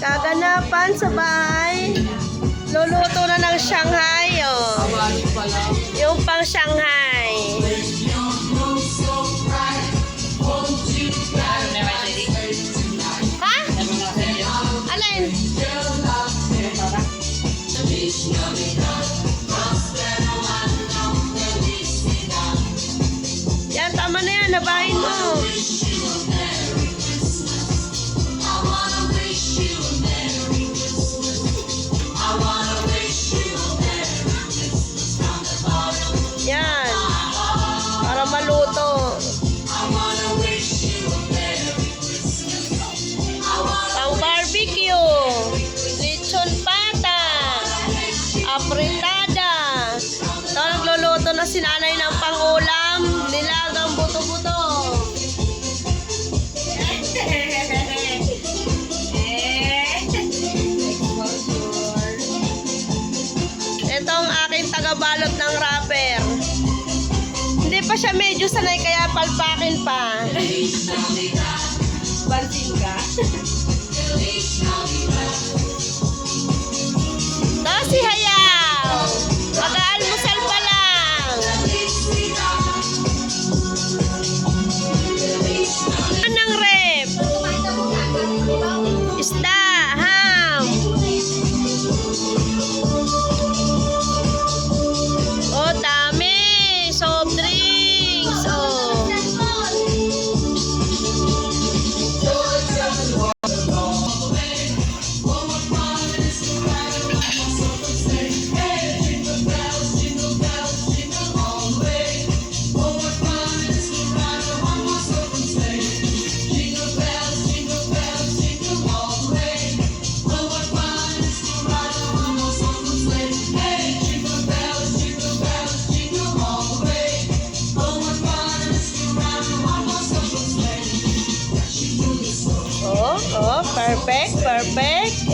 Kaganapan sa bahay. Luluto na ng Shanghai, oh. Yung pang Shanghai. Ha? Alin? Yan, tama na yan. Nabahin mo. Na si nanay ng pangulam. Nilagang buto-buto. Ito ang aking tagabalot ng wrapper. Hindi pa siya medyo sanay kaya palpakin pa. Bansin ka? perfect, perfect.